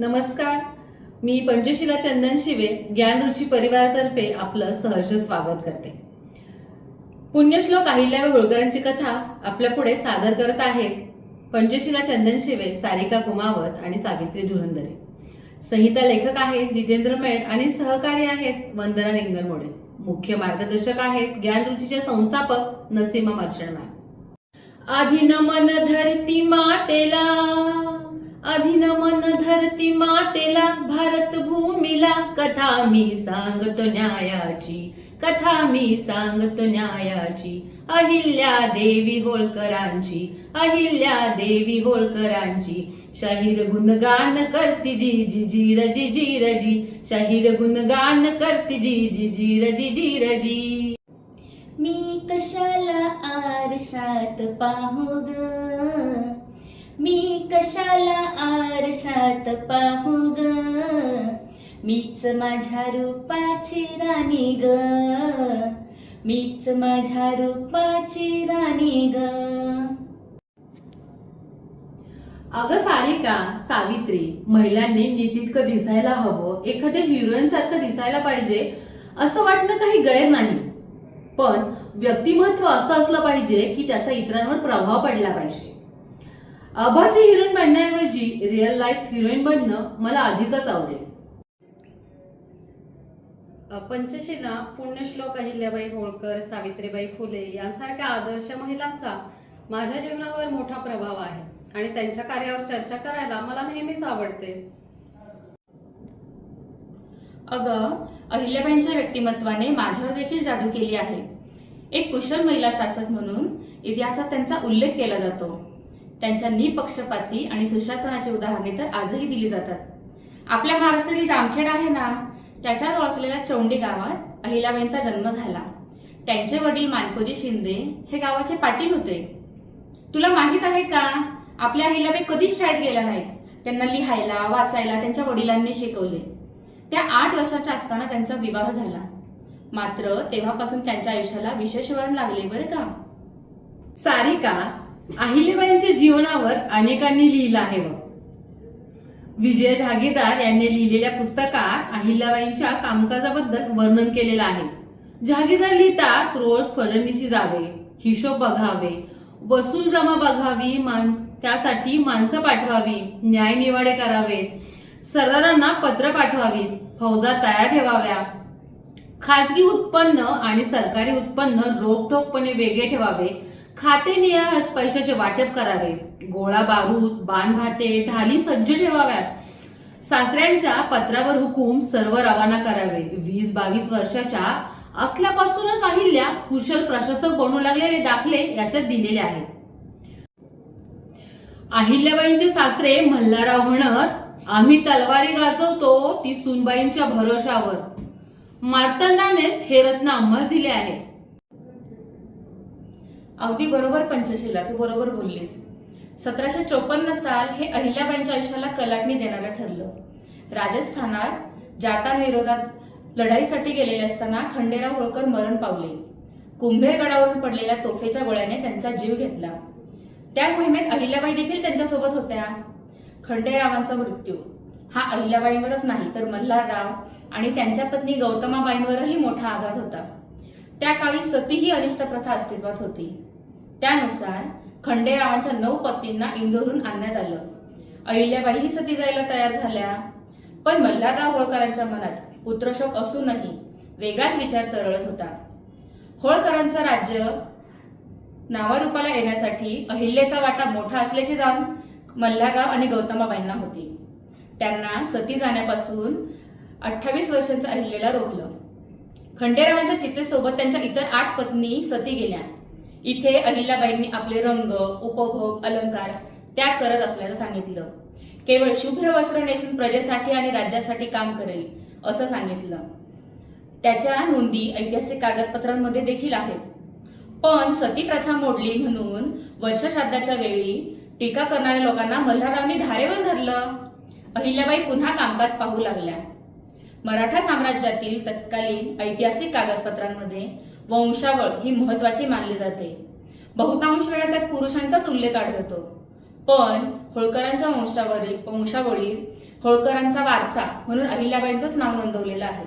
नमस्कार. मी पंचशिला चंदन शिवे ज्ञानरुची परिवारातर्फे आपलं सहर्ष स्वागत करते. पुण्यश्लोक अहिल्याबाई होळकरांची कथा आपल्या पुढे सादर करत आहेत पंचशिला चंदन शिवे सारिका कुमावत आणि सावित्री धुरंदरे. संहिता लेखक आहेत जितेंद्र मेड आणि सहकारी आहेत वंदना रिंगणमोडे मुख्य मार्गदर्शक आहेत ज्ञानरुचीचे संस्थापक नसीमा मर्चंट मॅम आधीन धरती मातेला आधीन मन धरती मातेला भारत भूमीला कथा मी सांगतो न्यायाची कथा मी सांगतो न्यायाची. अहिल्या देवी होळकरांची अहिल्या देवी होळकरांची. शाहीर गुणगान करती जी जी जी रजी जी रजी. शाहीर गुणगान करती जी जी जी रजी जी रजी. मी कशाला आरशात पाहू ग? मी कशाला आरशात पाहू ग? मीच माझ्या रूपाची राणी ग. मीच माझ्या रूपाची राणी ग. अगं सारिका सावित्री महिलांनी नीटनीटकं दिसायला हवं. एखाद्या हिरोईन सारखं दिसायला पाहिजे असं वाटणं काही गैर नाही. पण व्यक्तिमत्व असं असलं पाहिजे की त्याचा इतरांवर प्रभाव पडला पाहिजे. आभासी हिरोईन बनण्याऐवजी रिअल लाईफ हिरोईन बनणं मला अधिकच आवडेल. पंचशिला पुण्यश्लोक अहिल्याबाई होळकर सावित्रीबाई फुले यांसारख्या आदर्श महिलांचा माझ्या जीवनावर मोठा प्रभाव आहे आणि त्यांच्या कार्यावर चर्चा करायला मला नेहमीच आवडते. अगं अहिल्याबाईंच्या व्यक्तिमत्वाने माझ्यावर देखील जादू केली आहे. एक कुशल महिला शासक म्हणून इतिहासात त्यांचा उल्लेख केला जातो. त्यांच्या निपक्षपाती आणि सुशासनाची उदाहरणे तर आजही दिली जातात. आपल्या महाराष्ट्रातील जामखेड आहे ना त्याच्याजवळ असलेल्या चौंडी गावात अहिलाबाईंचा जन्म झाला. त्यांचे वडील मानकोजी शिंदे हे गावाचे पाटील होते. तुला माहीत आहे का आपल्या अहिलाबाई कधीच शाळेत गेल्या नाहीत. त्यांना लिहायला वाचायला त्यांच्या वडिलांनी शिकवले. त्या आठ वर्षाच्या असताना त्यांचा विवाह झाला. मात्र तेव्हापासून त्यांच्या आयुष्याला विशेष वळण लागले बरं का? सारिका अहिल्याबाईंच्या जीवनावर अनेकांनी लिहिलं आहे बघ. विजय जहागीरदार यांनी लिहिलेल्या पुस्तकात अहिल्याबाईंच्या कामकाजाबद्दल वर्णन केलेलं आहे. जहागीरदार लिहितात रोज फडणीसी जावे हिशोब बघावे वसूल जमा बघावी मान त्यासाठी माणसं पाठवावी न्याय निवाडे करावे सरदारांना पत्र पाठवावी फौजा तयार ठेवाव्या. खाजगी उत्पन्न आणि सरकारी उत्पन्न रोखठोकपणे वेगळे ठेवावे खातेनियात पैशाचे वाटप करावे. गोळा बारूद बाण भाते ढाली सज्ज ठेवाव्यात. सासऱ्यांच्या पत्रावर हुकूम सर्व रवाना करावे. वीस बावीस वर्षाच्या असल्यापासूनच अहिल्या कुशल प्रशासक बनू लागलेले दाखले याच्यात दिलेले आहेत. अहिल्याबाईंचे सासरे मल्हारराव म्हणत आम्ही तलवारी गाजवतो ती सुनबाईंच्या भरोशावर. मार्तंडानेच हे रत्न अंमर दिले आहे. अगदी बरोबर पंचशीला तू बरोबर बोललीस. सतराशे चोपन्न साल हे अहिल्याबाईंच्या आयुष्याला कलाटणी देणारं ठरलं. राजस्थानात जाटांविरोधात लढाईसाठी गेलेले असताना खंडेराव होळकर मरण पावले. कुंभेरगडावरून पडलेल्या तोफेच्या गोळ्याने त्यांचा जीव घेतला. त्या मोहिमेत अहिल्याबाई देखील त्यांच्यासोबत होत्या. खंडेरावांचा मृत्यू. हा अहिल्याबाईंवरच नाही तर मल्हारराव आणि त्यांच्या पत्नी गौतमाबाईंवरही मोठा आघात होता. त्या काळी सती ही अनिष्ट प्रथा अस्तित्वात होती. त्यानुसार खंडेरावांच्या नऊ पत्नींना इंदोरहून आणण्यात आलं. अहिल्याबाईही सती जायला तयार झाल्या. पण मल्हारराव होळकरांच्या मनात पुत्रशोक असूनही वेगळाच विचार तरळत होता. होळकरांचं राज्य नावारूपाला येण्यासाठी अहिल्याचा वाटा मोठा असल्याची जाण मल्हारराव आणि गौतमाबाईंना होती. त्यांना सती जाण्यापासून अठ्ठावीस वर्षांच्या अहिल्याला रोखलं. खंडेरावांच्या चितेसोबत त्यांच्या इतर आठ पत्नी सती गेल्या. इथे अहिल्याबाईंनी आपले रंग उपभोग अलंकार त्याग करत असल्याचं सांगितलं. केवळ शुभ्र वस्त्र नेसून प्रजेसाठी आणि राज्यासाठी काम करेल असं सांगितलं. त्याच्या नोंदी ऐतिहासिक कागदपत्रांमध्ये देखील आहेत. पण सती प्रथा मोडली म्हणून वर्षश्राद्धाच्या वेळी टीका करणाऱ्या लोकांना मल्हाररावनी धारेवर धरलं. अहिल्याबाई पुन्हा कामकाज पाहू लागल्या. मराठा साम्राज्यातील तत्कालीन ऐतिहासिक कागदपत्रांमध्ये वंशावळ ही महत्वाची मानली जाते. बहुतांश वेळा त्यात पुरुषांचाच उल्लेख आढळतो. पण होळकरांच्या वंशावळी वंशावळी होळकरांचा वारसा म्हणून अहिल्याबाईंचंच नाव नोंदवलेलं आहे.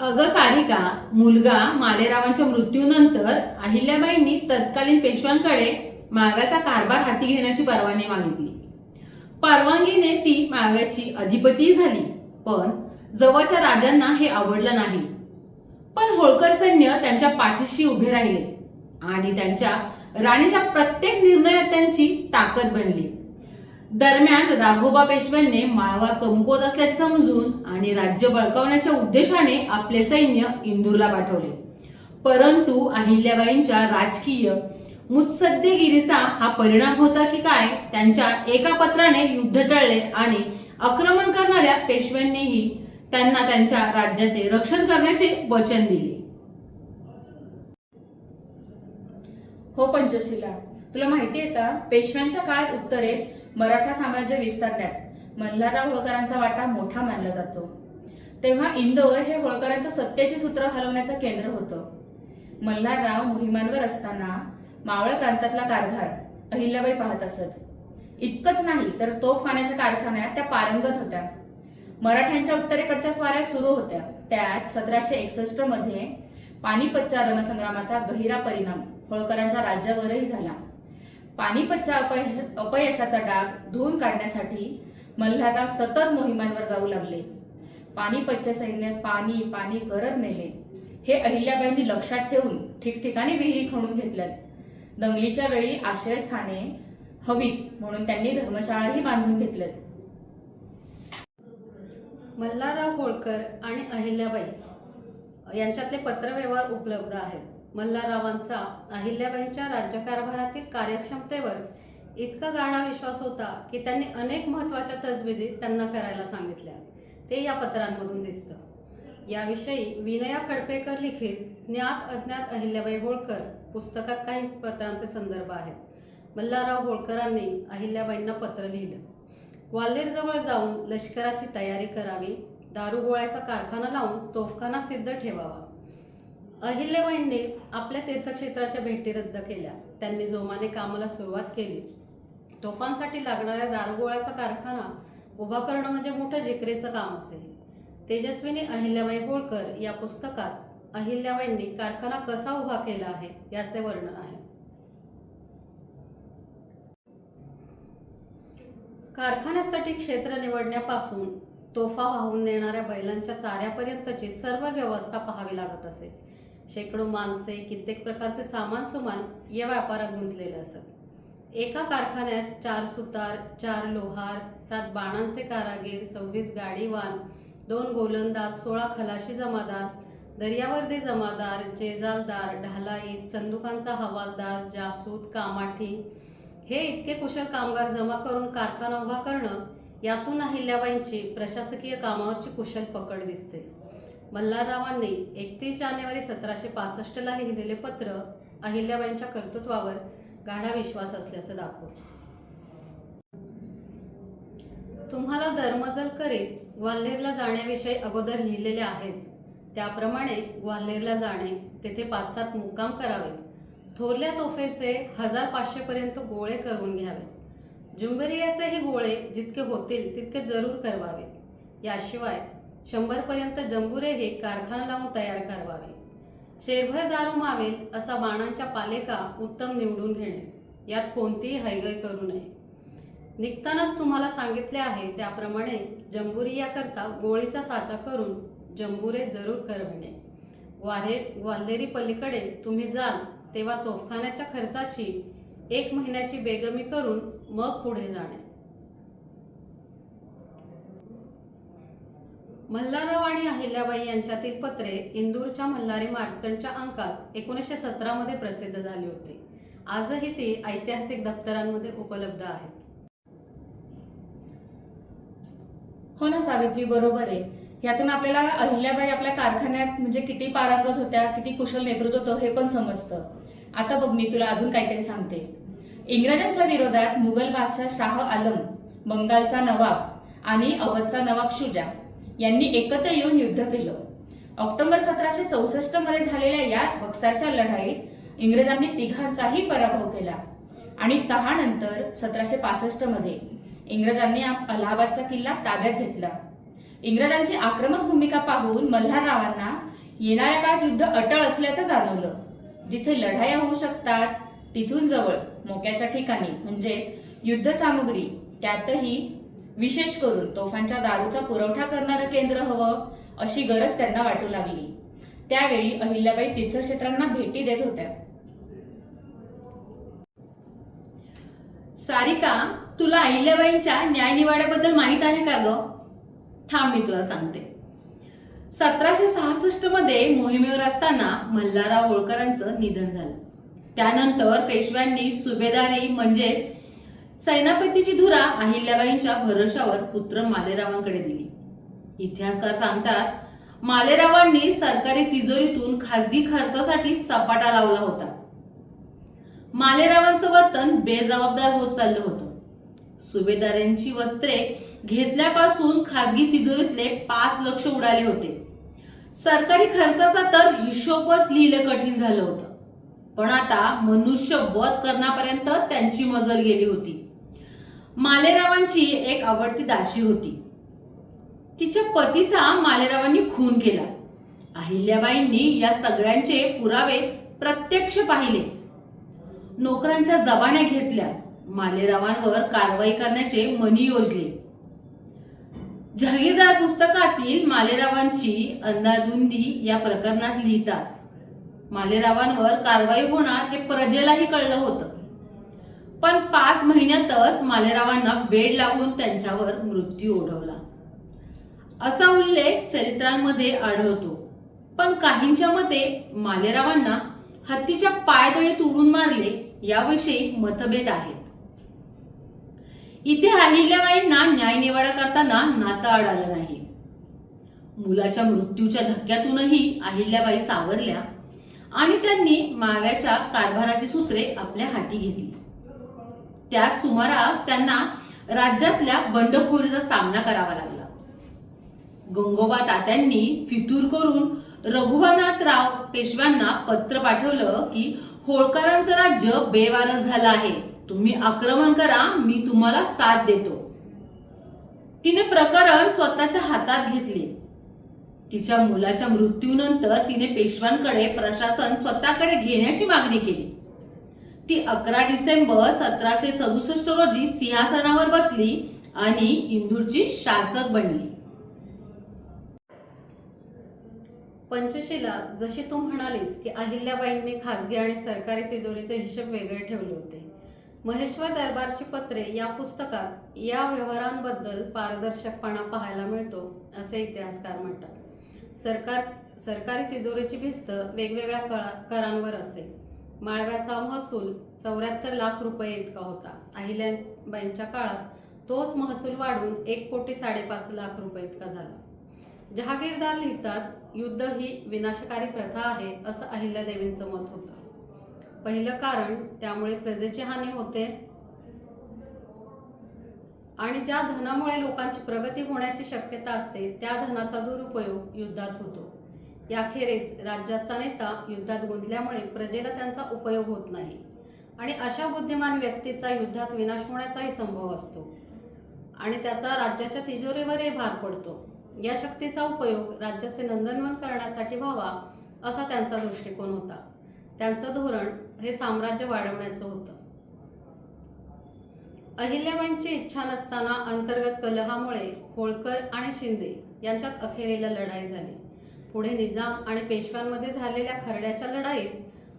अगं सारिका मुलगा मालेरावांच्या मृत्यूनंतर अहिल्याबाईंनी तत्कालीन पेशव्यांकडे माव्याचा कारभार हाती घेण्याची परवानगी मागितली. परवानगीने ती माव्याची अधिपती झाली पण जवळच्या राजांना हे आवडलं नाही. पण होळकर सैन्य त्यांच्या पाठीशी उभे राहिले आणि त्यांच्या राणीच्या प्रत्येक निर्णयात त्यांची ताकद बनली. दरम्यान राघोबा पेशव्यांनी माळवा कमकुवत असल्याचे समजून आणि राज्य बळकावण्याच्या उद्देशाने आपले सैन्य इंदूरला पाठवले. परंतु अहिल्याबाईंच्या राजकीय मुत्सद्देगिरीचा हा परिणाम होता की काय त्यांच्या एका पत्राने युद्ध टळले आणि आक्रमण करणाऱ्या पेशव्यांनीही त्यांना त्यांच्या राज्याचे रक्षण करण्याचे वचन दिले. हो पंचशिला तुला माहिती आहे का? पेशव्यांच्या काळात उत्तरेत मराठा साम्राज्य विस्तारण्यात मल्हारराव होळकरांचा वाटा मोठा मानला जातो. तेव्हा इंदोर हे होळकरांचं सत्तेचे सूत्र हलवण्याचं केंद्र होतं. मल्हारराव मोहिमांवर असताना मावळ प्रांतातला कारभार अहिल्याबाई पाहत असत. इतकंच नाही तर तोफखान्याच्या कारखान्यात त्या पारंगत होत्या. मराठ्यांच्या उत्तरेकडच्या स्वाऱ्या सुरू होत्या. त्यात सतराशे एकसष्टमध्ये पानिपतच्या रणसंग्रामाचा गहिरा परिणाम होळकरांच्या राज्यावरही झाला. पानिपतच्या अपयश अपयशाचा डाग धुवून काढण्यासाठी मल्हारराव सतत मोहिमांवर जाऊ लागले. पानिपतचे सैन्य पाणी पाणी करत नेले हे अहिल्याबाईंनी लक्षात ठेवून ठिकठिकाणी विहिरी खणून घेतल्यात. दंगलीच्या वेळी आश्रयस्थाने हवीत म्हणून त्यांनी धर्मशाळाही बांधून घेतल्यात. मल्हारराव होळकर आणि अहिल्याबाई यांच्यातले पत्रव्यवहार उपलब्ध आहेत. मल्हाररावांचा अहिल्याबाईंच्या राज्यकारभारातील कार्यक्षमतेवर इतका गाढा विश्वास होता की त्यांनी अनेक महत्त्वाच्या तजविजी त्यांना करायला सांगितल्या. ते या पत्रांमधून दिसतं. याविषयी विनया खडपेकर लिखित ज्ञात अज्ञात अहिल्याबाई होळकर पुस्तकात काही पत्रांचे संदर्भ आहेत. मल्हारराव होळकरांनी अहिल्याबाईंना पत्र लिहिलं. ग्वाल्हेरजवळ जाऊन लष्कराची तयारी करावी दारुगोळ्याचा कारखाना लावून तोफखाना सिद्ध ठेवावा. अहिल्याबाईंनी आपल्या तीर्थक्षेत्राच्या भेटी रद्द केल्या. त्यांनी जोमाने कामाला सुरुवात केली. तोफांसाठी लागणाऱ्या दारुगोळ्याचा कारखाना उभा करणं म्हणजे मोठं जिकरीचं काम असेल. तेजस्विनी अहिल्याबाई होळकर या पुस्तकात अहिल्याबाईंनी कारखाना कसा उभा केला आहे याचे वर्णन आहे. कारखान्यासाठी क्षेत्र निवडण्यापासून तोफा वाहून नेणाऱ्या बैलांच्या चाऱ्यापर्यंतची सर्व व्यवस्था पाहावी लागत असे. शेकडो माणसे कित्येक प्रकारचे सामान सुमान या व्यापारात गुंतलेले असत. एका कारखान्यात चार सुतार चार लोहार सात बाणांचे कारागीर सव्वीस गाडीवान दोन गोलंदाज सोळा खलाशी जमादार दर्यावर्दी जमादार जेजालदार ढालाई संदुकांचा हवालदार जासूद कामाठी हे इतके कुशल कामगार जमा करून कारखाना उभा करणं यातून अहिल्याबाईंची प्रशासकीय कामावरची कुशल पकड दिसते. मल्हाररावांनी एकतीस जानेवारी सतराशे पासष्टला लिहिलेले पत्र अहिल्याबाईंच्या कर्तृत्वावर गाढा विश्वास असल्याचं दाखवतो. तुम्हाला दरमजल करीत ग्वाल्हेरला जाण्याविषयी अगोदर लिहिलेले आहेच. त्याप्रमाणे ग्वाल्हेरला जाणे तेथे पाच सात मुक्काम करावे थोरल्या तोफेचे हजार पाचशेपर्यंत गोळे करून घ्यावे. जुंबेरियाचेही गोळे जितके होतील तितके जरूर करवावे. याशिवाय शंभरपर्यंत जंबुरे जंबुरेही कारखाना लावून तयार करावे. शेरभर दारू मावेल असा बाणांच्या पालेका उत्तम निवडून घेणे. यात कोणतीही हैगय करू नये. निघतानाच तुम्हाला सांगितले आहे त्याप्रमाणे जंबुरियाकरता गोळीचा साचा करून जंबुरे जरूर करविणे. ग्वारे ग्वाल्हेरी पलीकडे तुम्ही जाल. तेव्हा तोफखान्याच्या खर्चाची एक महिन्याची बेगमी करून मग पुढे जाणे. मल्हारराव आणि अहिल्याबाई यांच्यातील पत्रे इंदूरच्या मल्हारी मार्तंडच्या अंकात एकोणीसशे सतरामध्ये प्रसिद्ध झाली होती. आजही ती ऐतिहासिक दप्तरांमध्ये उपलब्ध आहेत. हो ना सावित्री बरोबर आहे. यातून आपल्याला अहिल्याबाई आपल्या कारखान्यात म्हणजे किती पारंगत होत्या किती कुशल नेतृत्व होतं हे पण समजतं. आता बघ मी तुला अजून काहीतरी सांगते. इंग्रजांच्या विरोधात मुघल बादशाह शाह आलम बंगालचा नवाब आणि अवधचा नवाब शुजा यांनी एकत्र येऊन युद्ध केलं. ऑक्टोबर सतराशे चौसष्टमध्ये झालेल्या या बक्सारच्या लढाईत इंग्रजांनी तिघांचाही पराभव केला आणि तहानंतर सतराशे पासष्टमध्ये इंग्रजांनी अलाहाबादचा किल्ला ताब्यात घेतला. इंग्रजांची आक्रमक भूमिका पाहून मल्हाररावांना येणाऱ्या काळात युद्ध अटळ असल्याचं जाणवलं. जिथे लढाया होऊ शकतात तिथून जवळ मोक्याच्या ठिकाणी म्हणजेच युद्ध सामुग्री त्यातही विशेष करून तोफांच्या दारूचा पुरवठा करणारं केंद्र हवं अशी गरज त्यांना वाटू लागली. त्यावेळी अहिल्याबाई तीर्थक्षेत्रांना भेटी देत होत्या. सारिका तुला अहिल्याबाईंच्या न्यायनिवाड्याबद्दल माहीत आहे का ग? थांब मी तुला सांगते. सतराशे सहासष्टमध्ये मोहिमेवर असताना मल्हारराव होळकरांचं निधन झालं. त्यानंतर पेशव्यांनी सुभेदारी म्हणजेच सेनापतीची धुरा अहिल्याबाईंच्या भरोशावर पुत्र मालेरावांकडे दिली. इतिहासकार सांगतात मालेरावांनी सरकारी तिजोरीतून खासगी खर्चासाठी सपाटा लावला होता. मालेरावांचं वर्तन बेजबाबदार होत चाललं होतं. सुभेदारांची वस्त्रे घेतल्यापासून खासगी तिजोरीतले पाच लक्ष उडाले होते. सरकारी खर्चाचा तर हिशोबच लिहिलं कठीण झालं होतं. पण आता मनुष्य वध करण्यापर्यंत त्यांची मजल गेली होती. मालेरावांची एक आवडती दाशी होती. तिच्या पतीचा मालेरावांनी खून केला. अहिल्याबाईंनी या सगळ्यांचे पुरावे प्रत्यक्ष पाहिले. नोकरांच्या जबान्या घेतल्या. मालेरावांवर कारवाई करण्याचे मनी योजले. जहागीरदार पुस्तकातील मालेरावांची अंदाधुंदी या प्रकरणात लिहितात. मालेरावांवर कारवाई होणार हे प्रजेलाही कळलं होतं. पण पाच महिन्यातच मालेरावांना वेळ लागून त्यांच्यावर मृत्यू ओढवला. असा उल्लेख चरित्रांमध्ये आढळतो. पण काहींच्या मते मालेरावांना हत्तीच्या पायदळी तुडून मारले याविषयी मतभेद आहेत. इथे अहिल्याबाईंना न्यायनिवाडा करताना नातं आढळलं नाही. मुलाच्या मृत्यूच्या धक्क्यातूनही अहिल्याबाई सावरल्या आणि त्यांनी माव्याच्या कारभाराची सूत्रे आपल्या हाती घेतली. त्याच सुमारास त्यांना राज्यातल्या बंडखोरीचा सामना करावा लागला. गंगोबा तात्यांनी फितूर करून रघुवनाथराव पेशव्यांना पत्र पाठवलं की होळकरांचं राज्य बेवारस झालं आहे. तुम्ही आक्रमण करा मी तुम्हाला साथ देतो. तिने प्रकरण स्वतःच्या हातात घेतले. तिच्या मुलाच्या मृत्यूनंतर तिने पेशव्यांकडे प्रशासन स्वतःकडे घेण्याची मागणी केली. ती अकरा डिसेंबर सतराशे सदुसष्ट रोजी सिंहासनावर बसली आणि इंदूरची शासक बनली. पंचशीला जशी तू म्हणालीस की अहिल्याबाईंनी खासगी आणि सरकारी तिजोरीचे हिशेब वेगळे ठेवले होते. महेश्वर दरबारची पत्रे या पुस्तकात या व्यवहारांबद्दल पारदर्शकपणा पाहायला मिळतो असे इतिहासकार म्हणतात. सरकार सरकारी तिजोरीची भिस्त वेगवेगळ्या कळा करांवर असे. माळव्याचा महसूल चौऱ्याहत्तर लाख रुपये इतका होता. अहिल्याबाईंच्या काळात तोच महसूल वाढून एक कोटी साडेपाच लाख रुपये इतका झाला. जहागीरदार लिहितात युद्ध ही विनाशकारी प्रथा आहे असं अहिल्यादेवींचं मत होतं. पहिलं कारण त्यामुळे प्रजेची हानी होते. आणि ज्या धनामुळे लोकांची प्रगती होण्याची शक्यता असते त्या धनाचा दुरुपयोग युद्धात होतो. याखेरीज राज्याचा नेता युद्धात गुंतल्यामुळे प्रजेला त्यांचा उपयोग होत नाही. आणि अशा बुद्धिमान व्यक्तीचा युद्धात विनाश होण्याचाही संभव असतो. आणि त्याचा राज्याच्या तिजोरीवरही भार पडतो. या शक्तीचा उपयोग राज्याचे नंदनवन करण्यासाठी व्हावा असा त्यांचा दृष्टिकोन होता. त्यांचं धोरण हे साम्राज्य वाढवण्याचं होतं. अहिल्याबाईंची इच्छा नसताना अंतर्गत कलहामुळे होळकर आणि शिंदे यांच्यात अखेरीला लढाई झाली. पुढे निजाम आणि पेशव्यांमध्ये झालेल्या खरड्याच्या लढाईत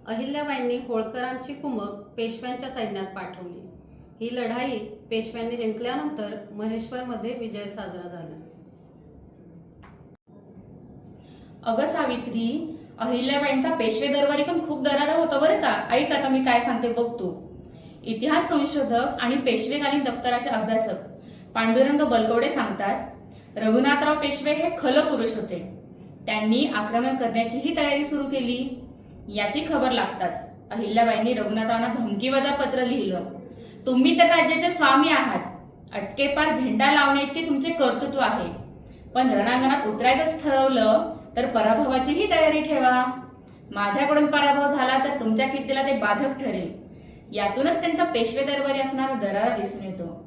अहिल्याबाईंनी होळकरांची कुमक पेशव्यांच्या सैन्यात पाठवली. ही लढाई पेशव्यांनी जिंकल्यानंतर महेश्वरमध्ये विजय साजरा झाला. अगं सावित्री अहिल्याबाईंचा पेशवे दरबारी पण खूप दरारा होता बरं का. ऐक आता मी काय सांगते बघतो इतिहास संशोधक आणि पेशवेकालीन दप्तराचे अभ्यासक पांडुरंग बलगवडे सांगतात रघुनाथराव पेशवे हे खल पुरुष होते. त्यांनी आक्रमण करण्याचीही तयारी सुरू केली. याची खबर लागताच अहिल्याबाईंनी रघुनाथरावांना धमकीवजा पत्र लिहिलं. तुम्ही तर राज्याचे स्वामी आहात. अटकेपार झेंडा लावणे इतके तुमचे कर्तृत्व आहे. पण रणांगणात उतरायचंच ठरवलं तर पराभवाचीही तयारी ठेवा. माझ्याकडून पराभव झाला तर तुमच्या कीर्तीला ते बाधक ठरेल. यातूनच त्यांचा पेशवे दरबारी असणारा दरारा दिसून येतो.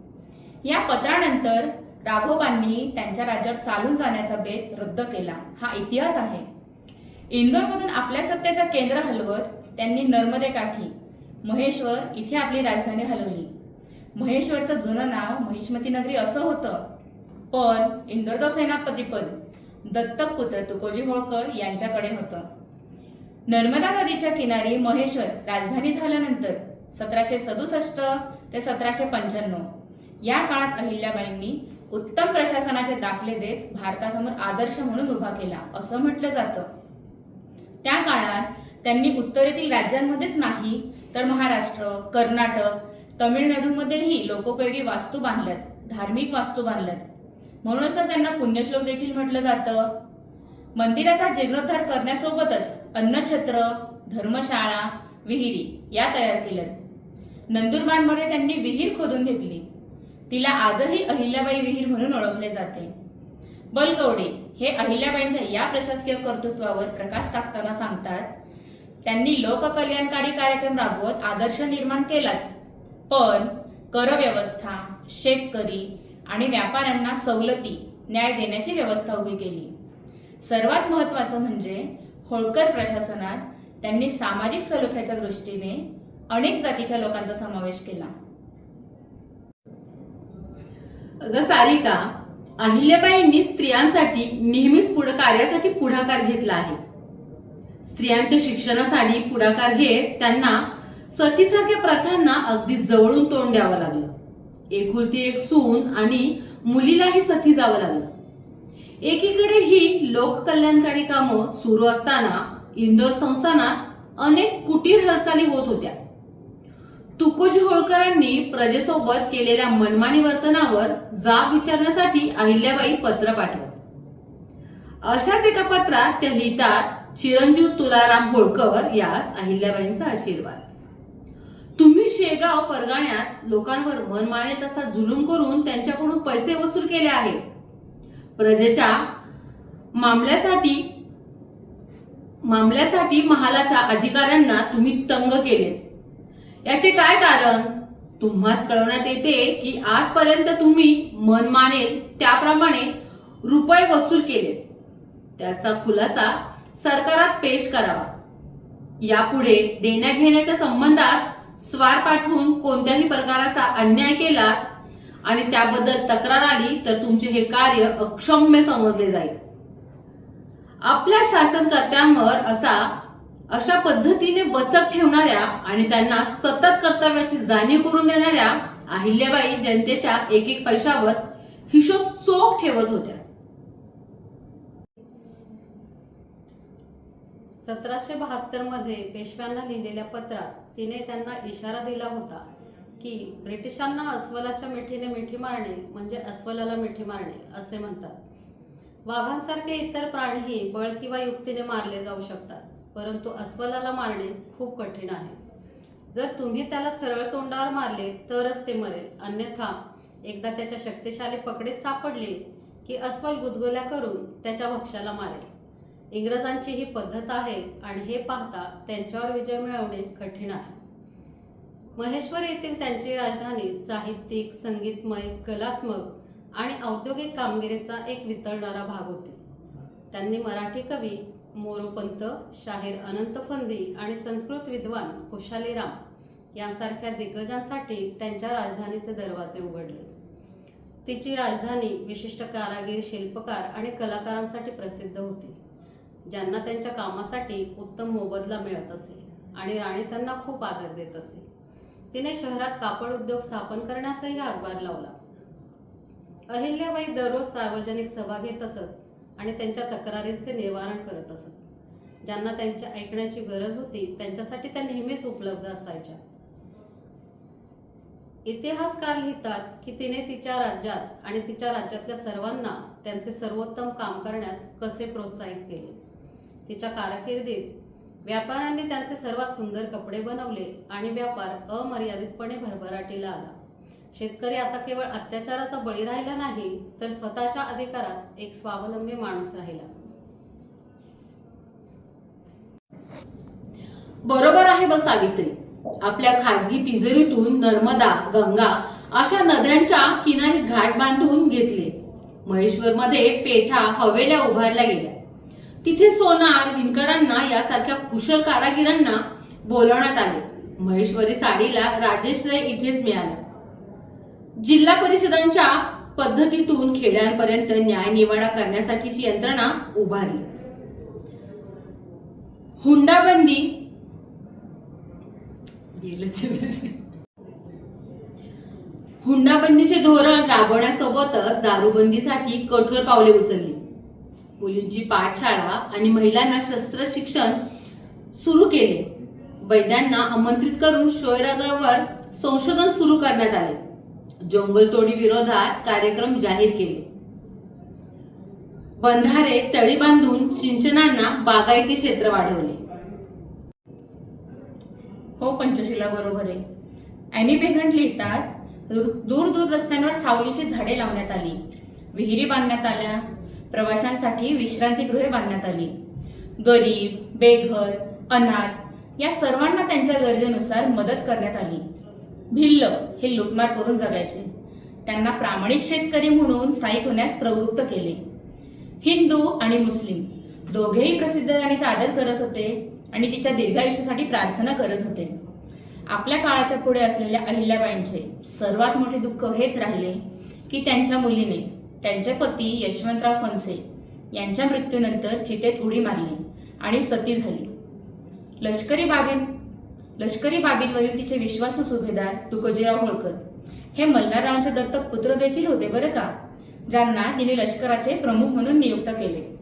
या पत्रानंतर राघोबांनी त्यांच्या राज्यावर चालून जाण्याचा बेत रद्द केला. हा इतिहास आहे. इंदोरमधून आपल्या सत्तेचं केंद्र हलवत त्यांनी नर्मदे काठी महेश्वर इथे आपली राजधानी हलवली. महेश्वरचं जुनं नाव महिष्मती नगरी असं होतं. पण इंदोरचं सेनापतीपद दत्तक पुत्र तुकोजी होळकर यांच्याकडे होतं. नर्मदा नदीच्या किनारी महेश्वर राजधानी झाल्यानंतर सतराशे सदुसष्ट ते सतराशे पंच्याण्णव. या काळात अहिल्याबाईंनी उत्तम प्रशासनाचे दाखले देत भारतासमोर आदर्श म्हणून उभा केला असं म्हटलं जातं. त्या काळात त्यांनी उत्तरेतील राज्यांमध्येच नाही तर महाराष्ट्र कर्नाटक तमिळनाडूमध्येही लोकोपयोगी वास्तू बांधल्यात धार्मिक वास्तू बांधल्यात. म्हणूनच तर त्यांना पुण्यश्लोक देखील म्हटलं जातं. मंदिराचा जीर्णोद्धार करण्यासोबतच अन्नछत्र धर्मशाळा विहिरी या तयार केल्या नंदुरबारमध्ये त्यांनी विहीर खोदून घेतली. तिला आजही अहिल्याबाई विहीर म्हणून ओळखले जाते. बलकवडे हे अहिल्याबाईंच्या या प्रशासकीय कर्तृत्वावर प्रकाश टाकताना सांगतात त्यांनी लोककल्याणकारी कार्यक्रम राबवत आदर्श निर्माण केलाच. पण करव्यवस्था शेतकरी आणि व्यापाऱ्यांना सवलती न्याय देण्याची व्यवस्था उभी केली. सर्वात महत्वाचं म्हणजे होळकर प्रशासनात त्यांनी सामाजिक सलोख्याच्या दृष्टीने अनेक जातीच्या लोकांचा समावेश केला. अगं सारिका अहिल्याबाईंनी स्त्रियांसाठी नेहमीच पुढे कार्यासाठी पुढाकार घेतला आहे. स्त्रियांच्या शिक्षणासाठी पुढाकार घेत त्यांना सतीसारख्या प्रथांना अगदी जवळून तोंड द्यावं लागलं. एकुलती एक सून आणि मुलीलाही सती जावं लागलं. एकीकडे ही लोककल्याणकारी कामं सुरू असताना इंदोर संस्थानात अनेक कुटीर हालचाली होत होत्या. तुकोजी होळकरांनी प्रजेसोबत केलेल्या मनमानी वर्तनावर जाब विचारण्यासाठी अहिल्याबाई पत्र पाठवत. अशाच एका पत्रात त्या लिहितात चिरंजीव तुलाराम होळकर यास अहिल्याबाईंचा आशीर्वाद. तुम्ही शेगाव परगाण्यात लोकांवर मनमाने तसा जुलूम करून त्यांच्याकडून पैसे वसूल केले आहेत प्रजेच्या मामल्यासाठी मामल्यासाठी महालाच्या अधिकाऱ्यांना तुम्ही तंग केले. याचे काय कारण? तुम्हास कळवण्यात येते की आजपर्यंत तुम्ही मन मानेल त्याप्रमाणे रुपये वसूल केले. त्याचा खुलासा सरकारात पेश करावा. यापुढे देण्या घेण्याच्या संबंधात स्वार पाठवून कोणत्याही प्रकाराचा अन्याय केला आणि त्याबद्दल तक्रार आली तर तुमचे हे कार्य अक्षम्य समजले जाईल. आपल्या शासनकर्त्यांवर असा अशा पद्धतीने वचक ठेवणाऱ्या आणि त्यांना सतत कर्तव्याची जाणीव करून देणाऱ्या अहिल्याबाई जनतेच्या एक एक पैशावर हिशोब चोख ठेवत होत्या. सतराशे बहात्तरमध्ये पेशव्यांना लिहिलेल्या पत्रात तिने त्यांना इशारा दिला होता की ब्रिटिशांना अस्वलाच्या मिठीने मिठी मारणे म्हणजे अस्वलाला मिठी मारणे असे म्हणतात. वाघांसारखे इतर प्राणीही बळ किंवा युक्तीने मारले जाऊ शकतात परंतु अस्वलाला मारणे खूप कठीण आहे. जर तुम्ही त्याला सरळ तोंडावर मारले तरच ते मरेल. अन्यथा एकदा त्याच्या शक्तिशाली पकडीत सापडले की अस्वल गुदगुल्या करून त्याच्या भक्ष्याला मारेल. इंग्रजांची ही पद्धत आहे आणि हे पाहता त्यांच्यावर विजय मिळवणे कठीण आहे. महेश्वर येथील त्यांची राजधानी साहित्यिक संगीतमय कलात्मक आणि औद्योगिक कामगिरीचा एक वितळणारा भाग होती. त्यांनी मराठी कवी मोरोपंत शाहीर अनंत फंदी आणि संस्कृत विद्वान खुशालीराम यांसारख्या दिग्गजांसाठी त्यांच्या राजधानीचे दरवाजे उघडले. तिची राजधानी विशिष्ट कारागीर शिल्पकार आणि कलाकारांसाठी प्रसिद्ध होती. ज्यांना त्यांच्या कामासाठी उत्तम मोबदला मिळत असे आणि राणी त्यांना खूप आदर देत असे. तिने शहरात कापड उद्योग स्थापन करण्यासही हातभार लावला. अहिल्याबाई दररोज सार्वजनिक सभा घेत असत आणि त्यांच्या तक्रारींचे निवारण करत असत. ज्यांना त्यांच्या ऐकण्याची गरज होती त्यांच्यासाठी त्या नेहमीच उपलब्ध असायच्या. इतिहासकार लिहितात की तिने तिच्या राज्यात आणि तिच्या राज्यातल्या सर्वांना त्यांचे सर्वोत्तम काम करण्यास कसे प्रोत्साहित केले? तिच्या कारकिर्दीत व्यापाऱ्यांनी त्यांचे सर्वात सुंदर कपडे बनवले आणि व्यापार अमर्यादितपणे भरभराटीला आला. शेतकरी आता केवळ अत्याचाराचा बळी राहिला नाही तर स्वतःच्या अधिकारात एक स्वावलंबी माणूस राहिला. बरोबर आहे बघ सावित्री. आपल्या खासगी तिजोरीतून नर्मदा गंगा अशा नद्यांच्या किनारी घाट बांधून घेतले. महेश्वरमध्ये पेठा हवेल्या उभारल्या गेल्या. तिथे सोनार विणकरांना यासारख्या कुशल कारागिरांना बोलवण्यात आले. महेश्वरी साडीला राजेश्रय इथेच मिळाला. जिल्हा परिषदांच्या पद्धतीतून खेड्यांपर्यंत न्याय निवाडा करण्यासाठीची यंत्रणा उभारली. हुंडाबंदी हुंडाबंदीचे धोरण राबवण्यासोबतच दारूबंदीसाठी कठोर पावले उचलली. मुलींची पाठशाळा आणि महिलांना शस्त्र शिक्षण सुरू केले. वैद्यांना आमंत्रित करून शोयरागावर संशोधन सुरू करण्यात आले. जंगलतोडी विरोधात कार्यक्रम जाहीर केले. बंधारे तळी बांधून सिंचनांना बागायती क्षेत्र वाढवले. हो पंचशिला बरोबर आहे. अॅनी बेझंट लिहितात दूर दूर रस्त्यांवर सावलीची झाडे लावण्यात आली. विहिरी बांधण्यात आल्या. प्रवाशांसाठी विश्रांतीगृहे बांधण्यात आली. गरीब बेघर अनाथ या सर्वांना त्यांच्या गरजेनुसार मदत करण्यात आली. भिल्ल हे लुटमार करून जगायचे. त्यांना प्रामाणिक शेतकरी म्हणून स्थायिक होण्यास प्रवृत्त केले. हिंदू आणि मुस्लिम दोघेही प्रसिद्ध राणीचा आदर करत होते आणि तिच्या दीर्घायुष्यासाठी प्रार्थना करत होते. आपल्या काळाच्या पुढे असलेल्या अहिल्याबाईंचे सर्वात मोठे दुःख हेच राहिले की त्यांच्या मुलीने त्यांचे पती यशवंतराव फणसे यांच्या मृत्यूनंतर चितेत उडी मारली आणि सती झाली. लष्करी बाबीं लष्करी बाबींवरील तिचे विश्वासू सुभेदार तुकोजीराव होळकर हे मल्हाररावांचे दत्तक पुत्र देखील होते बरं का? ज्यांना तिने लष्कराचे प्रमुख म्हणून नियुक्त केले.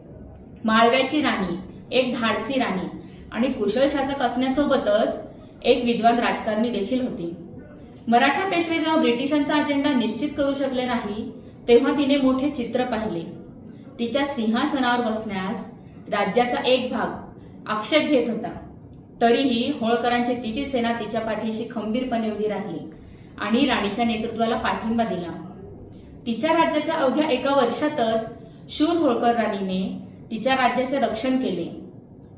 माळव्याची राणी एक धाडसी राणी आणि कुशल शासक असण्यासोबतच एक विद्वान राजकारणी देखील होती. मराठा पेशवे जेव्हा ब्रिटिशांचा अजेंडा निश्चित करू शकले नाही तेव्हा तिने मोठे चित्र पाहिले. तिच्या सिंहासनावर बसण्यास राज्याचा एक भाग आक्षेप घेत होता. तरीही होळकरांची तिची सेना तिच्या पाठीशी खंबीरपणे उभी राहिली आणि राणीच्या नेतृत्वाला पाठिंबा दिला. तिच्या राज्याच्या अवघ्या एका वर्षातच शूर होळकर राणीने तिच्या राज्याचे रक्षण केले.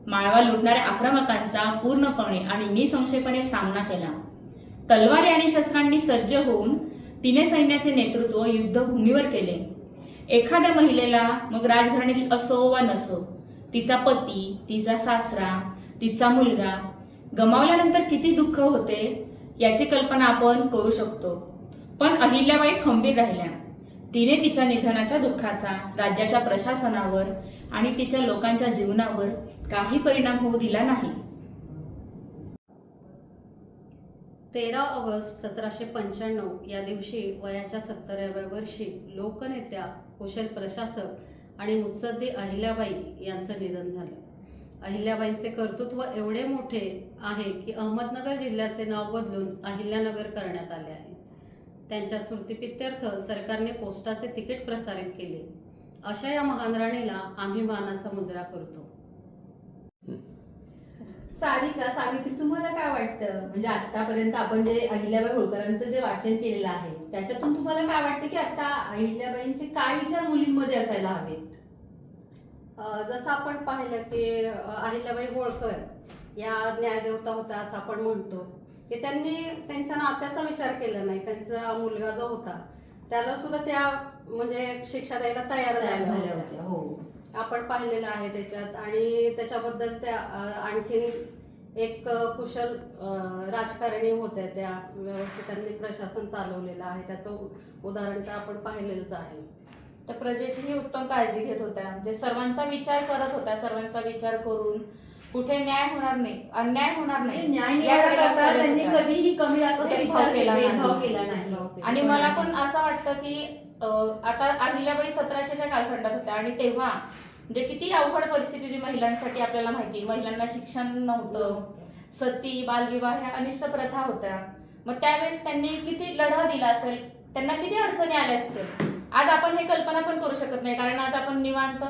माळवा लुटणाऱ्या आक्रमकांचा पूर्णपणे आणि निसंशयपणे सामना केला. तलवारी आणि शस्त्रांनी सज्ज होऊन तिने सैन्याचे नेतृत्व युद्धभूमीवर केले. एखाद्या महिलेला मग राजघराण्यातील असो वा नसो तिचा पती तिचा सासरा तिचा मुलगा गमावल्यानंतर किती दुःख होते याची कल्पना आपण करू शकतो. पण अहिल्याबाई खंबीर राहिल्या. तिने तिच्या निधनाच्या दुःखाचा राज्याच्या प्रशासनावर आणि तिच्या लोकांच्या जीवनावर काही परिणाम होऊ दिला नाही. तेरा ऑगस्ट सतराशे पंच्याण्णव या दिवशी वयाच्या सत्तराव्या वर्षी लोकनेत्या कुशल प्रशासक आणि मुत्सद्दी अहिल्याबाई यांचं निधन झालं. अहिल्याबाईंचे कर्तृत्व एवढे मोठे आहे की अहमदनगर जिल्ह्याचे नाव बदलून अहिल्यानगर करण्यात आले आहे. त्यांच्या स्मृतिपित्यर्थ सरकारने पोस्टाचे तिकीट प्रसारित केले. अशा या महान राणीला आम्ही मानाचा मुजरा करतो. सारिका सावित्री तुम्हाला काय वाटतं? म्हणजे आतापर्यंत आपण जे अहिल्याबाई होळकरांचं जे वाचन केलेलं आहे त्याच्यातून तुम्हाला काय वाटतं की आता अहिल्याबाईंचे काय विचार मुलींमध्ये असायला हवेत? जसं आपण पाहिलं की अहिल्याबाई होळकर या न्यायदेवता होत्या असं आपण म्हणतो. की त्यांनी त्यांच्या नात्याचा विचार केला नाही त्यांचा मुलगा जो होता त्याला सुद्धा त्या म्हणजे शिक्षा द्यायला तयार झाल्या होत्या हो. आपण पाहिलेलं आहे त्याच्यात. आणि त्याच्याबद्दल त्या आणखीन एक कुशल राजकारणी होत्या त्या व्यवस्थित त्यांनी प्रशासन चालवलेलं आहे. त्याचं उदाहरण तर आपण पाहिलेलंच आहे. तर प्रजेचीही उत्तम काळजी घेत होत्या. म्हणजे सर्वांचा विचार करत होत्या सर्वांचा विचार करून. कुठे न्याय होणार नाही अन्याय होणार म्हणजे नाही न्याय याकडे निवाडा लक्ष करताना देत त्यांनी होत्या. कधीही कमी भेदभाव विचार केला नाही. भेदभाव केला नाही. आणि मला पण असं वाटतं की अं, आता अहिल्याबाई सतराशेच्या कालखंडात होत्या. आणि तेव्हा म्हणजे किती अवघड परिस्थिती होती महिलांसाठी आपल्याला माहिती. महिलांना शिक्षण नव्हतं. सती बालविवाह ह्या अनिष्ट प्रथा होत्या. मग त्यावेळेस त्यांनी किती लढा दिला असेल? त्यांना किती अडचणी आल्या असतील? आज आपण हे कल्पना पण करू शकत नाही. कारण आज आपण निवांत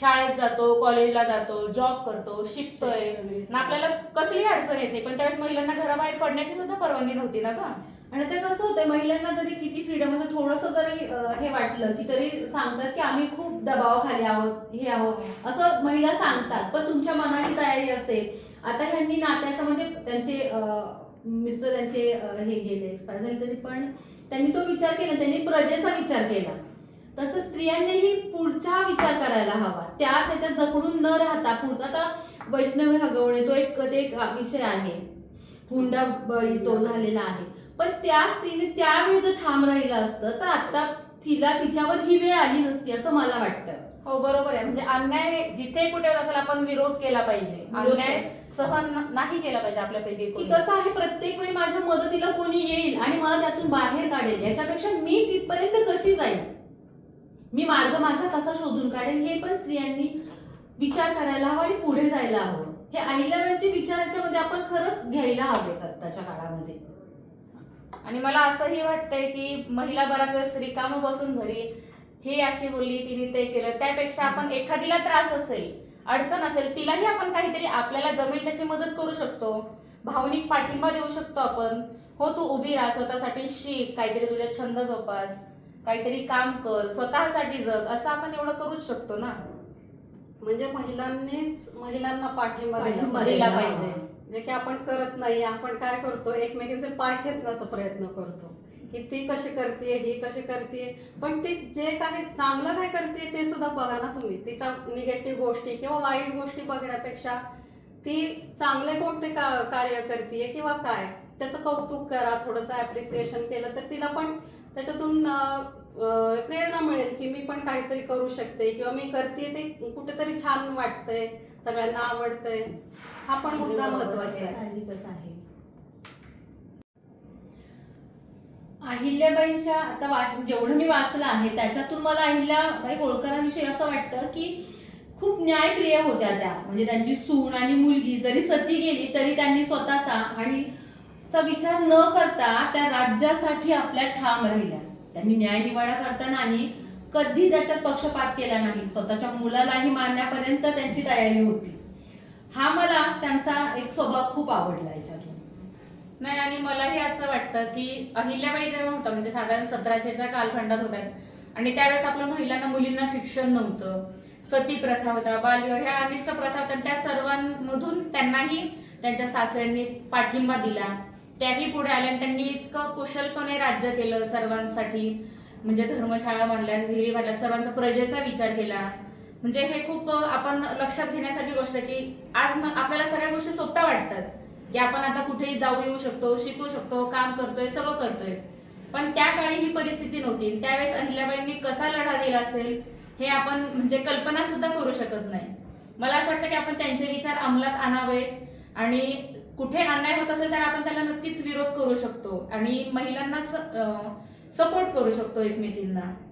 शाळेत जातो कॉलेजला जातो जॉब करतो शिकतोय. ना आपल्याला कसलीही अडचण येते पण त्यावेळेस महिलांना घराबाहेर पडण्याची सुद्धा परवानगी नव्हती ना का आणि ते कसं होतंय महिलांना जरी किती फ्रीडम असं थोडंसं जरी हे वाटलं की तरी सांगतात की आम्ही खूप दबावाखाली आहोत हे आहोत. असं महिला सांगतात पण तुमच्या मनाची तयारी असेल आता ह्यांनी नात्याचं म्हणजे त्यांचे मिस्टर त्यांचे हे गेले एक्सपायर झाले तरी पण त्यांनी तो विचार केला त्यांनी प्रजेचा विचार केला. तसं स्त्रियांनीही पुढचा विचार करायला हवा. त्याच ह्याच्यात जखडून न राहता पुढचा आता वैष्णवी हगवणे तो एक ते एक विषय आहे. हुंडा बळी तो झालेला आहे. पण त्या स्त्रीने त्यावेळी जर ठाम राहिलं असतं तर आता तिला तिच्यावर ही वेळ आली नसती असं मला वाटतं. हो बरोबर आहे. म्हणजे अन्याय जिथे कुठे असेल आपण विरोध केला पाहिजे. अन्याय सहन नाही केला पाहिजे आपल्यापैकी की. कसं आहे प्रत्येक वेळी माझ्या मदतीला कोणी येईल आणि मला त्यातून बाहेर काढेल याच्यापेक्षा मी तिथपर्यंत कशी जाईल? मी मार्ग माझा कसा शोधून काढेल हे पण स्त्रियांनी विचार करायला हवा आणि पुढे जायला हवं. हे अहिल्याबाईंचे विचाराच्या मध्ये आपण खरंच घ्यायला हवेत आत्ताच्या काळामध्ये. आणि मला असंही वाटतंय की महिला बराच वेळेस रिकाम बसून घरी हे अशी बोलली तिने ते केलं. त्यापेक्षा आपण एखादीला त्रास असेल अडचण असेल तिलाही आपण काहीतरी आपल्याला जमेल तशी मदत करू शकतो. भावनिक पाठिंबा देऊ शकतो आपण. हो तू उभी राहा स्वतःसाठी शिक काहीतरी तुझ्या छंद जोपास काहीतरी काम कर स्वतःसाठी जग असं आपण एवढं करूच शकतो ना? म्हणजे महिलांनीच महिलांना पाठिंबा दिला पाहिजे. जे की आपण करत नाही आपण काय करतो एकमेकींचे पाय खेचण्याचा प्रयत्न करतो. की ती कशी करते ही कशी करते पण ती जे काही चांगलं काय करते ते सुद्धा बघा ना तुम्ही. तिच्या निगेटिव्ह गोष्टी किंवा वाईट गोष्टी बघण्यापेक्षा ती चांगले कोणते का कार्य करते किंवा काय त्याचं कौतुक करा थोडंसं ॲप्रिसिएशन केलं तर तिला पण त्याच्यातून प्रेरणा मिळेल की मी पण काहीतरी करू शकते किंवा मी करते ते कुठेतरी छान वाटतंय. सगळ्यांना आवडतंय. हा पण मुद्दा महत्त्वाचा आहे. साहजिकच आहे. अहिल्याबाईंच्या आता वाच जेवढं मी वाचलं आहे त्याच्यातून मला अहिल्याबाई होळकरांविषयी असं वाटतं की खूप न्यायप्रिय होत्या त्या. म्हणजे त्यांची सून आणि मुलगी जरी सती गेली तरी त्यांनी स्वतःचा आणि चा विचार न करता त्या राज्यासाठी आपल्या ठाम राहिल्या. त्यांनी न्यायनिवाडा करतानाही कधी त्याच्यात पक्षपात केला नाही. स्वतःच्या मुलालाही मारण्यापर्यंत त्यांची तयारी होती. हा मला त्यांचा एक स्वभाव खूप आवडला याच्यातून. नाही आणि मलाही असं वाटतं की अहिल्याबाई जेव्हा होता म्हणजे साधारण सतराशेच्या कालखंडात होत्या आणि त्यावेळेस आपल्या महिलांना मुलींना शिक्षण नव्हतं. सती प्रथा होता बालविवाह ह्या अनिष्ट प्रथा होत्या त्या सर्वांमधून त्यांनाही त्यांच्या सासऱ्यांनी पाठिंबा दिला. त्याही पुढे आल्या आणि त्यांनी इतकं कुशलपणे राज्य केलं सर्वांसाठी. म्हणजे धर्मशाळा बांधल्या विहिरी बांधल्या सर्वांचा प्रजेचा विचार केला. म्हणजे हे खूप आपण लक्षात घेण्यासाठी गोष्ट आहे की आज आपल्याला सगळ्या गोष्टी सोप्या वाटतात. की आपण आता कुठेही जाऊ येऊ शकतो शिकू शकतो काम करतोय सगळं करतोय. पण त्या काळी ही परिस्थिती नव्हती. त्यावेळेस अहिल्याबाईंनी कसा लढा दिला असेल हे आपण म्हणजे कल्पना सुद्धा करू शकत नाही. मला असं वाटतं की आपण त्यांचे विचार अंमलात आणावेत आणि कुठे अन्याय होत असेल तर आपण त्याला नक्कीच विरोध करू शकतो. आणि महिलांना सपोर्ट करू शकतो एकमेकींना.